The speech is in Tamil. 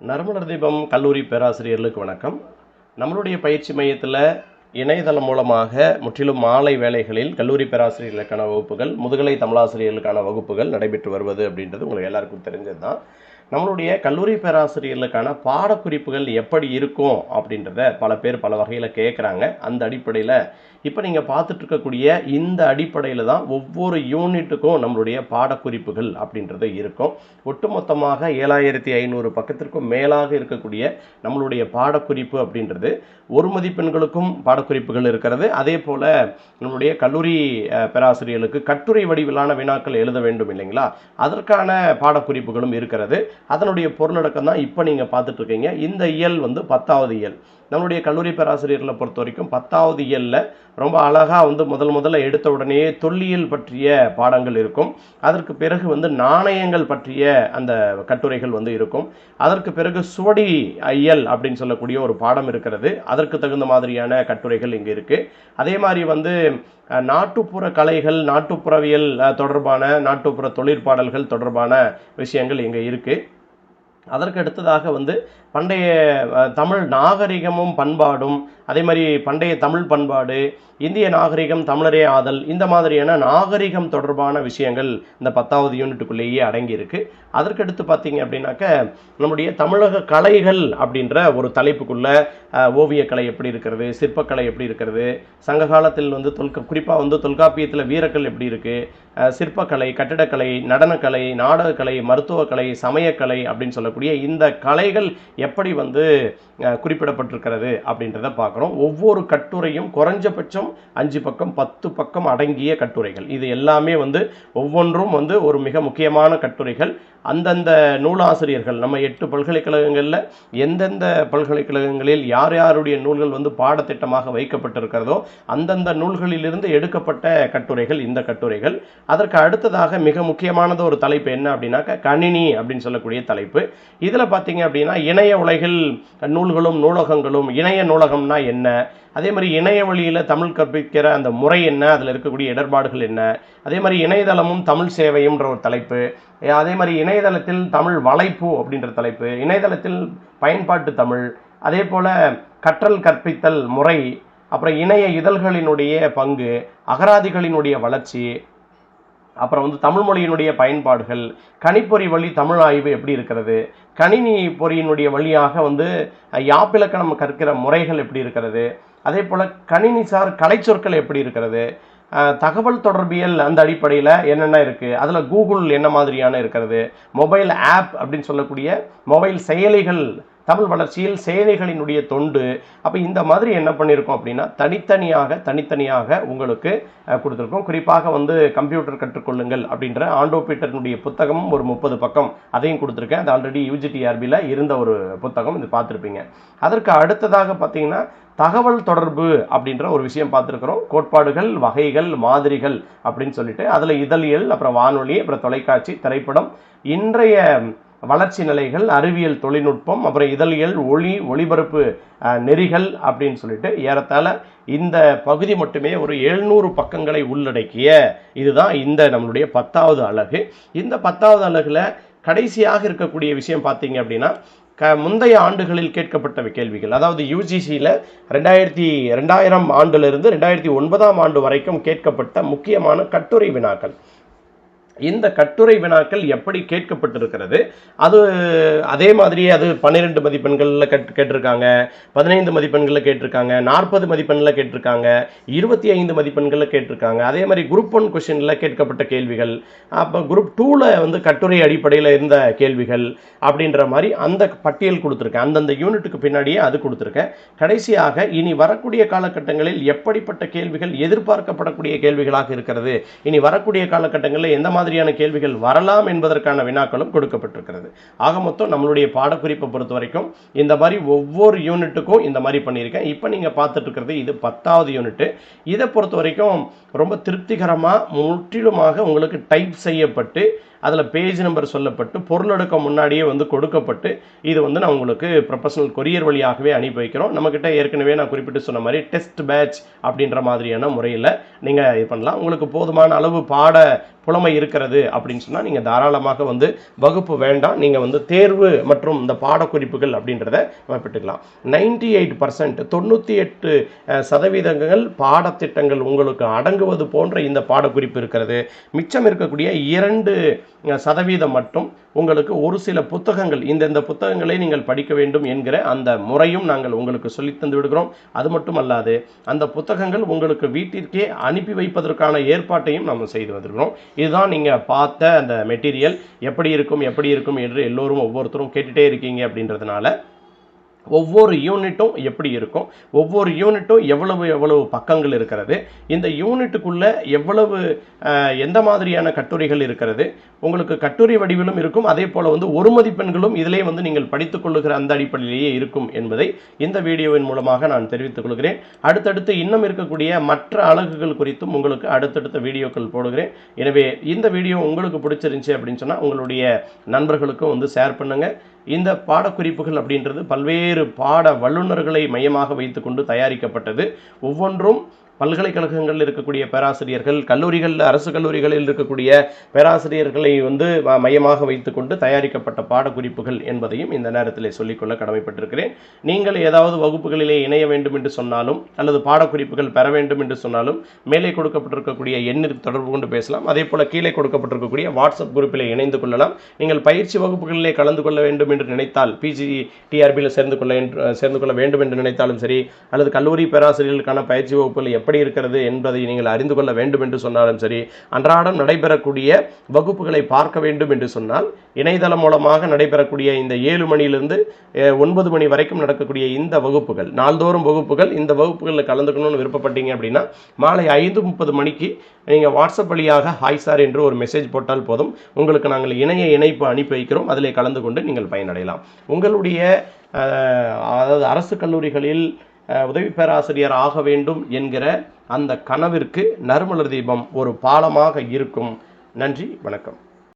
நறுமண தீபம் கல்லூரி பேராசிரியர்களுக்கு வணக்கம். நம்மளுடைய பயிற்சி மையத்தில் இணையதளம் மூலமாக முற்றிலும் மாலை வேலைகளில் கல்லூரி பேராசிரியர்களுக்கான வகுப்புகள் முதுகலை தமிழாசிரியர்களுக்கான வகுப்புகள் நடைபெற்று வருவது அப்படின்றது உங்களுக்கு எல்லாருக்கும் தெரிஞ்சது தான் நம்மளுடைய கல்லூரி பேராசிரியர்களுக்கான பாடக்குறிப்புகள் எப்படி இருக்கும் அப்படின்றத பல பேர் பல வகையில் கேட்குறாங்க அந்த அடிப்படையில் இப்போ நீங்கள் பார்த்துட்டு இருக்கக்கூடிய இந்த அடிப்படையில் தான் ஒவ்வொரு யூனிட்டுக்கும் நம்மளுடைய பாடக்குறிப்புகள் அப்படின்றது இருக்கும். ஒட்டுமொத்தமாக ஏழாயிரத்தி ஐநூறு பக்கத்திற்கும் மேலாக இருக்கக்கூடிய நம்மளுடைய பாடக்குறிப்பு அப்படின்றது ஒரு மதிப்பெண்களுக்கும் பாடக்குறிப்புகள் இருக்கிறது. அதே போல் நம்மளுடைய கல்லூரி பேராசிரியர்களுக்கு கட்டுரை வடிவிலான வினாக்கள் எழுத வேண்டும் இல்லைங்களா? அதற்கான பாடக்குறிப்புகளும் இருக்கிறது. அதனுடைய பொருளடக்கம் தான் இப்போ நீங்கள் பார்த்துட்டு இருக்கீங்க இந்த இயல் வந்து பத்தாவது இயல். நம்மளுடைய கல்லூரி பேராசிரியர்களை பொறுத்த வரைக்கும் பத்தாவது இயலில் ரொம்ப அழகாக வந்து முதல் முதல்ல எடுத்த உடனே தொல்லியல் பற்றிய பாடங்கள் இருக்கும். அதற்கு பிறகு வந்து நாணயங்கள் பற்றிய அந்த கட்டுரைகள் வந்து இருக்கும். அதற்கு பிறகு சுவடி இயல் அப்படின்னு சொல்லக்கூடிய ஒரு பாடம் இருக்கிறது. அதற்கு தகுந்த மாதிரியான கட்டுரைகள் இங்கே இருக்குது அதே மாதிரி வந்து நாட்டுப்புற கலைகள் நாட்டுப்புறவியல் தொடர்பான நாட்டுப்புற தொழிற்பாடல்கள் தொடர்பான விஷயங்கள் இங்கே இருக்குது அதற்கு அடுத்ததாக வந்து பண்டைய தமிழ் நாகரிகமும் பண்பாடும் அதே மாதிரி பண்டைய தமிழ் பண்பாடு இந்திய நாகரிகம் தமிழரே ஆதல் இந்த மாதிரியான நாகரிகம் தொடர்பான விஷயங்கள் இந்த பத்தாவது யூனிட்டுக்குள்ளேயே அடங்கியிருக்கு. அதற்கடுத்து பார்த்தீங்க அப்படின்னாக்க நம்முடைய தமிழக கலைகள் அப்படின்ற ஒரு தலைப்புக்குள்ள ஓவியக்கலை எப்படி இருக்கிறது சிற்பக்கலை எப்படி இருக்கிறது சங்க காலத்தில் வந்து தொல்க குறிப்பாக வந்து தொல்காப்பியத்தில் வீரக்கல் எப்படி இருக்குது சிற்பக்கலை கட்டிடக்கலை நடனக்கலை நாடகக்கலை மருத்துவக்கலை சமயக்கலை அப்படின்னு சொல்லக்கூடிய இந்த கலைகள் எப்படி வந்து குறிப்பிடப்பட்டிருக்கிறது அப்படின்றத பார்க்கணும். பார்க்குறோம் ஒவ்வொரு கட்டுரையும் குறைஞ்சபட்சம் அஞ்சு பக்கம் பத்து பக்கம் அடங்கிய கட்டுரைகள். இது எல்லாமே வந்து ஒவ்வொன்றும் வந்து ஒரு மிக முக்கியமான கட்டுரைகள். அந்தந்த நூலாசிரியர்கள் நம்ம எட்டு பல்கலைக்கழகங்களில் எந்தெந்த பல்கலைக்கழகங்களில் யார் யாருடைய நூல்கள் வந்து பாடத்திட்டமாக வைக்கப்பட்டிருக்கிறதோ அந்தந்த நூல்களிலிருந்து எடுக்கப்பட்ட கட்டுரைகள் இந்த கட்டுரைகள். அதற்கு அடுத்ததாக மிக முக்கியமானது ஒரு தலைப்பு என்ன அப்படின்னாக்க கணினி அப்படின்னு சொல்லக்கூடிய தலைப்பு. இதில் பார்த்தீங்க அப்படின்னா இணைய உலகில் நூல்களும் நூலகங்களும் இணைய நூலகம்னா என்ன? அதே மாதிரி இணைய வழியில் தமிழ் கற்பிக்கிற அந்த முறை என்ன? அதில் இருக்கக்கூடிய இடர்பாடுகள் என்ன? அதே மாதிரி இணையதளமும் தமிழ் சேவையும்ன்ற ஒரு தலைப்பு. அதே மாதிரி இணையதளத்தில் தமிழ் வலைப்பு அப்படின்ற தலைப்பு. இணையதளத்தில் பயன்பாட்டு தமிழ். அதே போல் கற்றல் கற்பித்தல் முறை. அப்புறம் இணைய இதழ்களினுடைய பங்கு. அகராதிகளினுடைய வளர்ச்சி. அப்புறம் வந்து தமிழ் மொழியினுடைய பயன்பாடுகள் கணிப்பொறி வழி தமிழ் ஆய்வு எப்படி இருக்கிறது கணினி பொறியினுடைய வழியாக வந்து யாப்பிலக்கணம் கற்கிற முறைகள் எப்படி இருக்கிறது அதே போல் கணினிசார் கலைச்சொற்கள் எப்படி இருக்கிறது தகவல் தொடர்பியல் அந்த அடிப்படையில் என்னென்ன இருக்குது அதில் கூகுள் என்ன மாதிரியான இருக்கிறது மொபைல் ஆப் அப்படின்னு சொல்லக்கூடிய மொபைல் செயலிகள் தமிழ் வளர்ச்சியில் சேனைகளினுடைய தொண்டு. அப்போ இந்த மாதிரி என்ன பண்ணியிருக்கோம் அப்படின்னா தனித்தனியாக தனித்தனியாக உங்களுக்கு கொடுத்துருக்கோம். குறிப்பாக வந்து கம்ப்யூட்டர் கற்றுக்கொள்ளுங்கள் அப்படின்ற ஆண்டோ பீட்டர்னுடைய புத்தகமும் ஒரு முப்பது பக்கம் அதையும் கொடுத்துருக்கேன். அது ஆல்ரெடி யூஜிடிஆர்பியில் இருந்த ஒரு புத்தகம் இது பார்த்துருப்பீங்க. அதற்கு அடுத்ததாக பார்த்தீங்கன்னா தகவல் தொடர்பு அப்படின்ற ஒரு விஷயம் பார்த்துருக்குறோம். கோட்பாடுகள் வகைகள் மாதிரிகள் அப்படின்னு சொல்லிட்டு அதில் இதழியல் அப்புறம் வானொலி அப்புறம் தொலைக்காட்சி திரைப்படம் இன்றைய வளர்ச்சி நிலைகள் அறிவியல் தொழில்நுட்பம் அப்புறம் இதழியல் ஒளி ஒளிபரப்பு நெறிகள் அப்படின்னு சொல்லிட்டு ஏறத்தாழ இந்த பகுதி மட்டுமே ஒரு எழுநூறு பக்கங்களை உள்ளடக்கிய இதுதான் இந்த நம்மளுடைய பத்தாவது அலகு. இந்த பத்தாவது அழகில் கடைசியாக இருக்கக்கூடிய விஷயம் பார்த்தீங்க அப்படின்னா க முந்தைய ஆண்டுகளில் கேட்கப்பட்ட கேள்விகள். அதாவது யூஜிசியில் ரெண்டாயிரத்தி ரெண்டாயிரம் ஆண்டிலிருந்து ரெண்டாயிரத்தி ஒன்பதாம் ஆண்டு வரைக்கும் கேட்கப்பட்ட முக்கியமான கட்டுரை வினாக்கள். இந்த கட்டுரை வினாக்கள் எப்படி கேட்கப்பட்டிருக்கிறது? அது அதே மாதிரியே அது பன்னிரெண்டு மதிப்பெண்களில் கேட் கேட்டிருக்காங்க பதினைந்து மதிப்பெண்களில் கேட்டிருக்காங்க நாற்பது மதிப்பெண்ணில் கேட்டிருக்காங்க இருபத்தி ஐந்து மதிப்பெண்களில் கேட்டிருக்காங்க. அதே மாதிரி குரூப் ஒன் கொஷினில் கேட்கப்பட்ட கேள்விகள் அப்போ குரூப் டூவில் வந்து கட்டுரை அடிப்படையில் இருந்த கேள்விகள் அப்படின்ற மாதிரி அந்த பட்டியல் கொடுத்துருக்கேன். அந்தந்த யூனிட்டுக்கு பின்னாடியே அது கொடுத்துருக்கேன். கடைசியாக இனி வரக்கூடிய காலகட்டங்களில் எப்படிப்பட்ட கேள்விகள் எதிர்பார்க்கப்படக்கூடிய கேள்விகளாக இருக்கிறது இனி வரக்கூடிய காலகட்டங்களில் எந்த மாதிரி மாதிரியான கேள்விகள் வரலாம் என்பதற்கான வினாக்களும் கொடுக்கப்பட்டிருக்கிறது. ஆக மொத்தம் நம்மளுடைய பாடக்குறிப்பை பொறுத்த வரைக்கும் இந்த மாதிரி ஒவ்வொரு யூனிட்டுக்கும் இந்த மாதிரி பண்ணியிருக்கேன். இப்போ நீங்கள் பார்த்துட்டு இருக்கிறது இது பத்தாவது யூனிட்டு. இதை பொறுத்த வரைக்கும் ரொம்ப திருப்திகரமாக முற்றிலுமாக உங்களுக்கு டைப் செய்யப்பட்டு அதில் பேஜ் நம்பர் சொல்லப்பட்டு பொருளடுக்கம் முன்னாடியே வந்து கொடுக்கப்பட்டு இது வந்து நான் உங்களுக்கு ப்ரொஃபஷனல் கொரியர் வழியாகவே அனுப்பி வைக்கிறோம். நம்மக்கிட்ட ஏற்கனவே நான் குறிப்பிட்டு சொன்ன மாதிரி டெஸ்ட் பேட்ச் அப்படின்ற மாதிரியான முறையில் நீங்கள் இது பண்ணலாம். உங்களுக்கு போதுமான அளவு பாட புலமை இருக்கிறது அப்படின்னு சொன்னால் நீங்கள் தாராளமாக வந்து வகுப்பு வேண்டாம். நீங்கள் வந்து தேர்வு மற்றும் இந்த பாடக்குறிப்புகள் அப்படின்றத பெற்றுக்கலாம். நைன்டி எயிட் பர்சன்ட் தொண்ணூற்றி எட்டு சதவீதங்கள் பாடத்திட்டங்கள் உங்களுக்கு அடங்குவது போன்ற இந்த பாடக்குறிப்பு இருக்கிறது. மிச்சம் இருக்கக்கூடிய இரண்டு சதவீதம் மட்டும் உங்களுக்கு ஒரு சில புத்தகங்கள் இந்தந்த புத்தகங்களை நீங்கள் படிக்க வேண்டும் என்கிற அந்த முறையும் நாங்கள் உங்களுக்கு சொல்லித் தந்து விடுகிறோம். அது மட்டும் அல்லாது அந்த புத்தகங்கள் உங்களுக்கு வீட்டிற்கே அனுப்பி வைப்பதற்கான ஏற்பாட்டையும் நம்ம செய்து வந்திருக்கிறோம். இதுதான் நீங்கள் பார்த்த அந்த மெட்டீரியல். எப்படி இருக்கும் எப்படி இருக்கும் என்று எல்லோரும் ஒவ்வொருத்தரும் கேட்டுகிட்டே இருக்கீங்க அப்படின்றதுனால ஒவ்வொரு யூனிட்டும் எப்படி இருக்கும்? ஒவ்வொரு யூனிட்டும் எவ்வளவு எவ்வளவு பக்கங்கள் இருக்கிறது? இந்த யூனிட்டுக்குள்ளே எவ்வளவு எந்த மாதிரியான கட்டுரைகள் இருக்கிறது? உங்களுக்கு கட்டுரை வடிவிலும் இருக்கும். அதே போல் வந்து ஒரு மதிப்பெண்களும் இதிலே வந்து நீங்கள் படித்துக்கொள்ளுகிற அந்த அடிப்படையிலேயே இருக்கும் என்பதை இந்த வீடியோவின் மூலமாக நான் தெரிவித்துக் கொள்கிறேன். அடுத்தடுத்து இன்னும் இருக்கக்கூடிய மற்ற அலகுகள் குறித்தும் உங்களுக்கு அடுத்தடுத்த வீடியோக்கள் போடுகிறேன். எனவே இந்த வீடியோ உங்களுக்கு பிடிச்சிருந்துச்சு அப்படின்னு சொன்னால் உங்களுடைய நண்பர்களுக்கும் வந்து ஷேர் பண்ணுங்கள் இந்த பாடக்குறிப்புகள் அப்படின்றது பல்வேறு பாட வல்லுநர்களை மையமாக வைத்துக்கொண்டு தயாரிக்கப்பட்டது. ஒவ்வொன்றும் பல்கலைக்கழகங்களில் இருக்கக்கூடிய பேராசிரியர்கள் கல்லூரிகளில் அரசு கல்லூரிகளில் இருக்கக்கூடிய பேராசிரியர்களை வந்து மையமாக வைத்துக்கொண்டு தயாரிக்கப்பட்ட பாடக்குறிப்புகள் என்பதையும் இந்த நேரத்தில் சொல்லிக்கொள்ள கடமைப்பட்டிருக்கிறேன். நீங்கள் ஏதாவது வகுப்புகளிலே இணைய வேண்டும் என்று சொன்னாலும் அல்லது பாடக்குறிப்புகள் பெற வேண்டும் என்று சொன்னாலும் மேலே கொடுக்கப்பட்டிருக்கக்கூடிய எண்ணிற்கு தொடர்பு கொண்டு பேசலாம். அதே போல கீழே கொடுக்கப்பட்டிருக்கக்கூடிய வாட்ஸ்அப் குரூப்பில் இணைந்து கொள்ளலாம். நீங்கள் பயிற்சி வகுப்புகளிலே கலந்து கொள்ள வேண்டும் என்று நினைத்தால் பிஜி டிஆர்பியில் சேர்ந்து கொள்ள என்று- சேர்ந்து கொள்ள வேண்டும் என்று நினைத்தாலும் சரி அல்லது கல்லூரி பேராசிரியர்களுக்கான பயிற்சி வகுப்புகள் எப்படி எப்படி இருக்கிறது என்பதை நீங்கள் அறிந்து கொள்ள வேண்டும் என்று சொன்னாலும் சரி அன்றாடம் நடைபெறக்கூடிய வகுப்புகளை பார்க்க வேண்டும் என்று சொன்னால் இணையதளம் மூலமாக நடைபெறக்கூடிய இந்த ஏழு மணியிலிருந்து ஒன்பது மணி வரைக்கும் நடக்கக்கூடிய இந்த வகுப்புகள் நாள்தோறும் வகுப்புகள் இந்த வகுப்புகளில் கலந்துக்கணும்னு விருப்பப்பட்டீங்க அப்படின்னா மாலை ஐந்து முப்பது மணிக்கு நீங்கள் வாட்ஸ்அப் வழியாக ஹாய் சார் என்று ஒரு மெசேஜ் போட்டால் போதும். உங்களுக்கு நாங்கள் இணைய இணைப்பு அனுப்பி வைக்கிறோம். அதில் கலந்து கொண்டு நீங்கள் பயனடையலாம். உங்களுடைய அதாவது அரசு கல்லூரிகளில் உதவி பேராசிரியர் ஆக வேண்டும் என்கிற அந்த கனவிற்கு நறுமலர் தீபம் ஒரு பாலமாக இருக்கும். நன்றி வணக்கம்.